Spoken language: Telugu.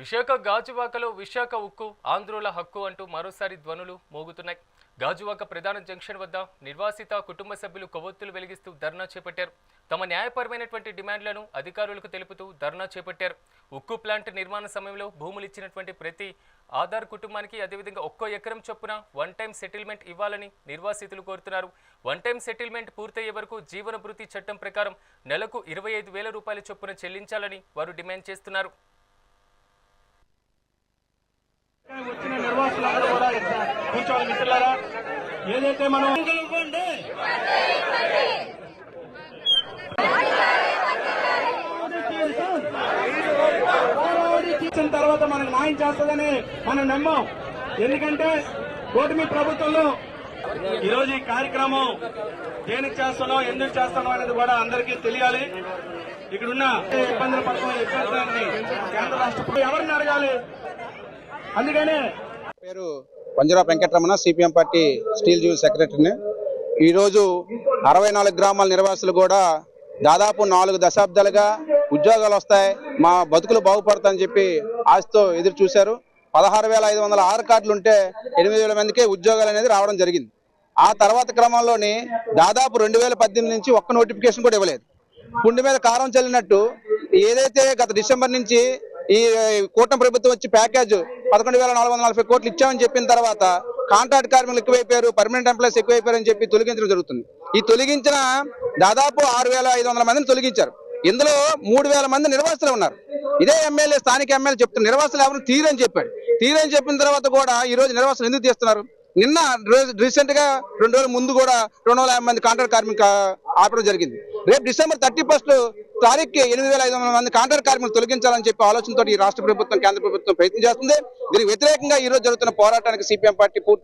విశాఖ గాజువాకలో విశాఖ ఉక్కు ఆంధ్రుల హక్కు అంటూ మరోసారి ధ్వనులు మోగుతున్నాయి. గాజువాక ప్రధాన జంక్షన్ వద్ద నిర్వాసిత కుటుంబ సభ్యులు కొవ్వొత్తులు వెలిగిస్తూ ధర్నా చేపట్టారు. తమ న్యాయపరమైనటువంటి డిమాండ్లను అధికారులకు తెలుపుతూ ధర్నా చేపట్టారు. ఉక్కు ప్లాంట్ నిర్మాణ సమయంలో భూములు ఇచ్చినటువంటి ప్రతి ఆధార్ కుటుంబానికి అదేవిధంగా ఒక్కో ఎకరం చొప్పున వన్ టైం సెటిల్మెంట్ ఇవ్వాలని నిర్వాసితులు కోరుతున్నారు. వన్ టైం సెటిల్మెంట్ పూర్తయ్యే వరకు జీవన భృతి చట్టం ప్రకారం నెలకు ఇరవై ఐదు వేల రూపాయల చొప్పున చెల్లించాలని వారు డిమాండ్ చేస్తున్నారు. కూర్చోవాలి మిత్రులారా ఏదైతే మనం ఇచ్చిన తర్వాత మనకు న్యాయం చేస్తుందని మనం నమ్మం. ఎందుకంటే ఓటమి ప్రభుత్వంలో ఈరోజు ఈ కార్యక్రమం దేనికి చేస్తున్నాం ఎందుకు చేస్తున్నాం అనేది కూడా అందరికీ తెలియాలి. ఇక్కడున్న ఇబ్బందులు పడుతున్న ఇబ్బందులన్నీ కేంద్ర రాష్ట్ర ఎవరిని అడగాలి? అందుకనే పేరు Panjara Venkataramana CPM party steel June సెక్రటరీని. ఈరోజు అరవై నాలుగు గ్రామాల నిర్వాసులు కూడా దాదాపు నాలుగు దశాబ్దాలుగా ఉద్యోగాలు వస్తాయి మా బతుకులు బాగుపడతాయని చెప్పి ఆశతో ఎదురు చూశారు. పదహారు వేల ఐదు వందల ఆరు కార్డులు ఉంటే ఎనిమిది వేల మందికే ఉద్యోగాలు అనేది రావడం జరిగింది. ఆ తర్వాత క్రమంలోని దాదాపు రెండు వేల పద్దెనిమిది నుంచి ఒక్క నోటిఫికేషన్ కూడా ఇవ్వలేదు. పుండి మీద కారం చల్లినట్టు ఏదైతే గత డిసెంబర్ నుంచి ఈ కూటమి ప్రభుత్వం వచ్చి ప్యాకేజ్ పదకొండు వేల నాలుగు వందల నలభై కోట్లు ఇచ్చామని చెప్పిన తర్వాత కాంట్రాక్ట్ కార్మికులు ఎక్కువైపోయారు పర్మనెంట్ ఎంప్లాయీస్ ఎక్కువైపోయారని చెప్పి తొలగించడం జరుగుతుంది. ఈ తొలగించిన దాదాపు ఆరు వేల ఐదు వందల మందిని తొలగించారు. ఇందులో మూడు వేల మంది నిర్వాసితులు ఉన్నారు. ఇదే ఎమ్మెల్యే స్థానిక ఎమ్మెల్యే చెప్తున్నారు నిర్వాసితులు ఎవరు తీరని చెప్పాడు. తీరని చెప్పిన తర్వాత కూడా ఈ రోజు నిర్వాసులు ఎందుకు తీస్తున్నారు? నిన్న రీసెంట్గా రెండు రోజుల ముందు కూడా రెండు వందల యాభై మంది కాంట్రాక్ట్ కార్మిక ఆపడం జరిగింది. రేపు డిసెంబర్ థర్టీ ఫస్ట్ తారీఖుకి ఎనిమిది వేల ఐదు వందల మంది కాంట్రాక్ట్ కార్మికులు తొలగించాలని చెప్పి ఆలోచనతో ఈ రాష్ట్ర ప్రభుత్వం కేంద్ర ప్రభుత్వం ప్రయత్నం చేస్తుంది. దీనికి వ్యతిరేకంగా ఈ రోజు జరుగుతున్న పోరాటానికి సిపిఎం పార్టీ పూర్తి